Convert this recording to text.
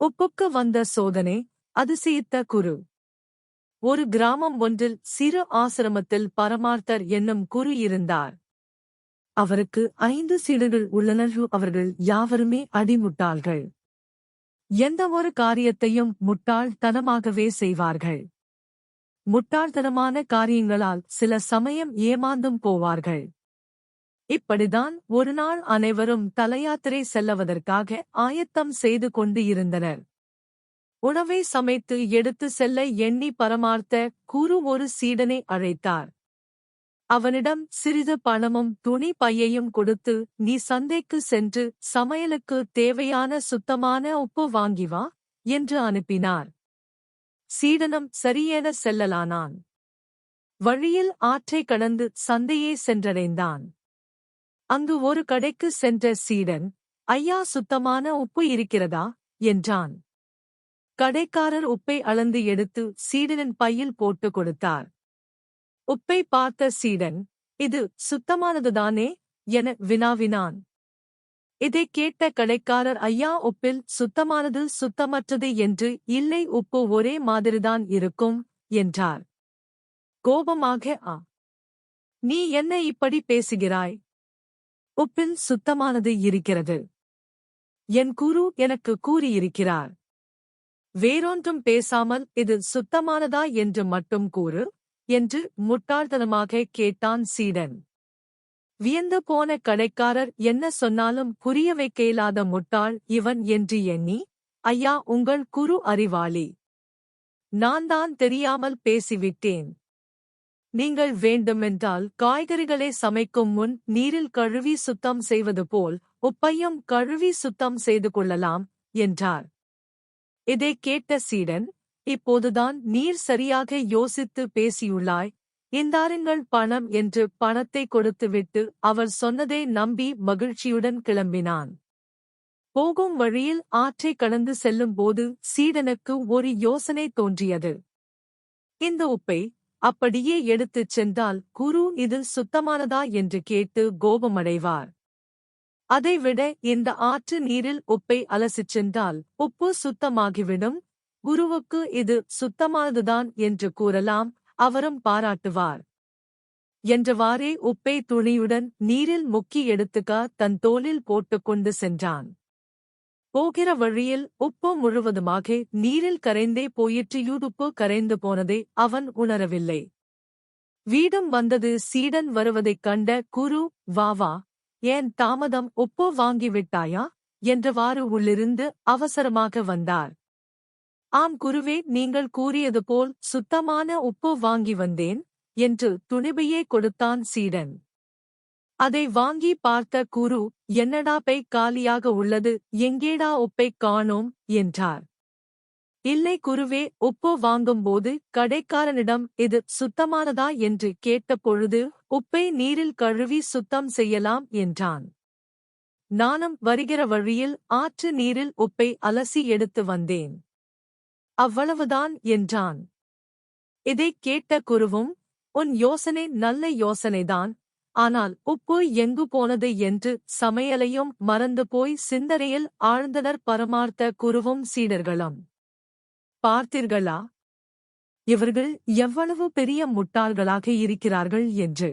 உப்புக்கு வந்த சோதனை அதிசயித்த குரு. ஒரு கிராமம் ஒன்றில் சிறு ஆசிரமத்தில் பரமார்த்தர் என்னும் குரு இருந்தார். அவருக்கு ஐந்து சீடர்கள் உள்ளனர். அவர்கள் யாவருமே அடிமுட்டாள்கள். எந்த ஒரு காரியத்தையும் முட்டாள்தனமாகவே செய்வார்கள். முட்டாள்தனமான காரியங்களால் சில சமயம் ஏமாந்தும் போவார்கள். இப்படிதான் ஒருநாள் அனைவரும் தலையாத்திரை செல்லவதற்காக ஆயத்தம் செய்து கொண்டு இருந்தனர். உணவை சமைத்து எடுத்து செல்ல எண்ணி பரமார்த்த குரு ஒரு சீடனை அழைத்தார். அவனிடம் சிறிது பணமும் துணி பையையும் கொடுத்து நீ சந்தைக்கு சென்று சமையலுக்கு தேவையான சுத்தமான உப்பு வாங்கி வா என்று அனுப்பினார். சீடனம் சரியென செல்லலானான். வழியில் ஆற்றை கடந்து சந்தையே சென்றடைந்தான். அங்கு ஒரு கடைக்கு சென்ற சீடன் ஐயா சுத்தமான உப்பு இருக்கிறதா? என்றான். கடைக்காரர் உப்பை அளந்து எடுத்து சீடனின் பையில் போட்டு கொடுத்தார். உப்பை பார்த்த சீடன் இது சுத்தமானதுதானே? என வினாவினான். இதைக் கேட்ட கடைக்காரர் ஐயா உப்பில் சுத்தமானது சுத்தமற்றது என்று இல்லை உப்பு ஒரே மாதிரிதான் இருக்கும் என்றார். கோபமாக ஆ. நீ என்ன இப்படி பேசுகிறாய்? உப்பில் சுத்தமானது இருக்கிறது. என் குரு எனக்கு கூறியிருக்கிறார். வேறொன்றும் பேசாமல் இது சுத்தமானதா என்று மட்டும் கூறு என்று முட்டாள்தனமாக கேட்டான் சீடன். வியந்து போன கடைக்காரர் என்ன சொன்னாலும் புரிய வைக்க இயலாத முட்டாள் இவன் என்று எண்ணி ஐயா உங்கள் குரு அறிவாளி. நான் தான் தெரியாமல் பேசிவிட்டேன். நீங்கள் வேண்டுமென்றால் காய்கறிகளை சமைக்கும் முன் நீரில் கழுவி சுத்தம் செய்வது போல் உப்பையும் கழுவி சுத்தம் செய்து கொள்ளலாம் என்றார். இதை கேட்ட சீடன் இப்போதுதான் நீர் சரியாக யோசித்து பேசியுள்ளாய். இந்தாருங்கள் பணம் என்று பணத்தை கொடுத்துவிட்டு அவர் சொன்னதை நம்பி மகிழ்ச்சியுடன் கிளம்பினான். போகும் வழியில் ஆற்றை கடந்து செல்லும்போது சீடனுக்கு ஒரு யோசனை தோன்றியது. இந்த உப்பை அப்படியே எடுத்துச் சென்றால் குரு இது சுத்தமானதா என்று கேட்டு கோபமடைவார். அதைவிட இந்த ஆற்று நீரில் உப்பை அலசிச் சென்றால் உப்பு சுத்தமாகிவிடும். குருவுக்கு இது சுத்தமானதுதான் என்று கூறலாம் அவரும் பாராட்டுவார். என்றவாறே உப்பை துணியுடன் நீரில் முக்கி எடுத்துக்க தன் தோளில் போட்டுக்கொண்டு சென்றான். போகிற வழியில் உப்பு முழுவதுமாக நீரில் கரைந்தே போயிற்று. யூதுப்பு கரைந்து போனதை அவன் உணரவில்லை. வீடும் வந்தது. சீடன் வருவதைக் கண்ட குரு வா வா ஏன் தாமதம் உப்பு வாங்கிவிட்டாயா? என்றவாறு உள்ளிருந்து அவசரமாக வந்தார். ஆம் குருவே நீங்கள் கூறியது போல் சுத்தமான உப்பு வாங்கி வந்தேன் என்று துணிபையே கொடுத்தான் சீடன். அதை வாங்கி பார்த்த குரு என்னடா பை காலியாக உள்ளது எங்கேடா உப்பை காணோம்? என்றார். இல்லை குருவே உப்பு வாங்கும்போது கடைக்காரனிடம் இது சுத்தமானதா? என்று கேட்டபொழுது உப்பை நீரில் கழுவி சுத்தம் செய்யலாம் என்றான். நானும் வருகிற வழியில் ஆற்று நீரில் உப்பை அலசி எடுத்து வந்தேன். அவ்வளவுதான் என்றான். இதைக் கேட்ட குருவும் உன் யோசனை நல்ல யோசனைதான் ஆனால் உப்பு எங்கு போனது என்று சமையலையும் மறந்து போய் சிந்தனையில் ஆழ்ந்தனர் பரமார்த்த குருவும் சீடர்களும். பார்த்தீர்களா? இவர்கள் எவ்வளவு பெரிய முட்டாள்களாக இருக்கிறார்கள் என்று.